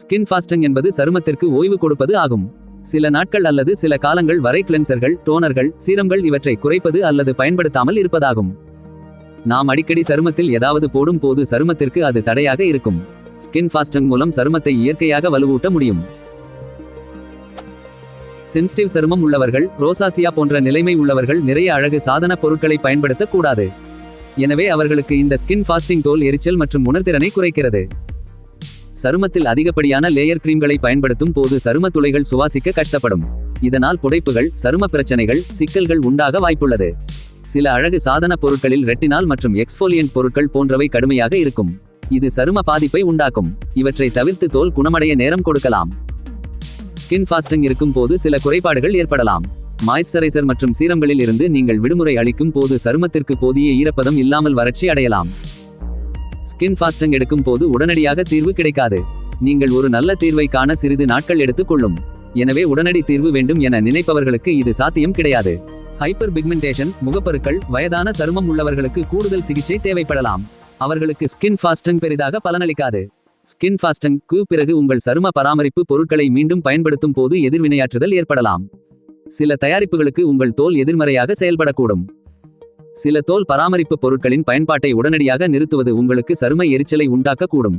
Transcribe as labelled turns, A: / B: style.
A: Skin fasting என்பது சருமத்திற்கு ஓய்வு கொடுப்பது ஆகும். சில நாட்கள் அல்லது சில காலங்கள் வரை கிளென்சர்கள் டோனர்கள் சீரம்கள் இவற்றை குறைப்பது அல்லது பயன்படுத்தாமல் இருப்பதாகும். நாம் அடிக்கடி சருமத்தில் ஏதாவது போடும் போது சருமத்திற்கு அது தடையாக இருக்கும். ஸ்கின் ஃபாஸ்டிங் மூலம் சருமத்தை இயற்கையாக வலுவூட்ட முடியும். சென்சிட்டிவ் சருமம் உள்ளவர்கள் ரோசாசியா போன்ற நிலைமை உள்ளவர்கள் நிறைய அழகு சாதன பொருட்களை பயன்படுத்தக்கூடாது. எனவே அவர்களுக்கு இந்த ஸ்கின் ஃபாஸ்டிங் தோல் எரிச்சல் மற்றும் உணர்திறனை குறைக்கிறது. சருமத்தில் அதிகப்படியான லேயர் கிரீம்களை பயன்படுத்தும் போது சரும துளைகள் சுவாசிக்க கஷ்டப்படும். இதனால் புடைப்புகள் சரும பிரச்சனைகள் சிக்கல்கள் உண்டாக வாய்ப்புள்ளது. சில அழகு சாதன பொருட்களில் ரெட்டினால் மற்றும் எக்ஸ்போலியன்ட் பொருட்கள் போன்றவை கடுமையாக இருக்கும். இது சரும பாதிப்பை உண்டாக்கும். இவற்றை தவிர்த்து தோல் குணமடைய நேரம் கொடுக்கலாம். ஸ்கின் ஃபாஸ்டிங் இருக்கும் போது சில குறைபாடுகள் ஏற்படலாம். மாய்ஸ்சரைசர் மற்றும் சீரங்களில் இருந்து நீங்கள் விடுமுறை அளிக்கும் போது சருமத்திற்கு போதிய ஈரப்பதம் இல்லாமல் வறட்சி அடையலாம். ஸ்கின் ஃபாஸ்டிங் எடுக்கும் போது உடனடியாக தீர்வு கிடைக்காது. நீங்கள் ஒரு நல்ல தீர்வை காண சிறிது நாட்கள் எடுத்துக் கொள்ளும். எனவே உடனடி தீர்வு வேண்டும் என நினைப்பவர்களுக்கு இது சாத்தியம் கிடையாது. ஹைப்பர் பிக்மெண்டேஷன் முகப்பருக்கள் வயதான சருமம் உள்ளவர்களுக்கு கூடுதல் சிகிச்சை தேவைப்படலாம். அவர்களுக்கு ஸ்கின் ஃபாஸ்டிங் பெரிதாக பலனளிக்காது. ஸ்கின் ஃபாஸ்டிங் கு பிறகு உங்கள் சரும பராமரிப்பு பொருட்களை மீண்டும் பயன்படுத்தும் போது எதிர்வினையாற்றுதல் ஏற்படலாம். சில தயாரிப்புகளுக்கு உங்கள் தோல் எதிர்மறையாக செயல்படக்கூடும். சில தோல் பராமரிப்பு பொருட்களின் பயன்பாட்டை உடனடியாக நிறுத்துவது உங்களுக்கு சரும எரிச்சலை உண்டாக்கக்கூடும்.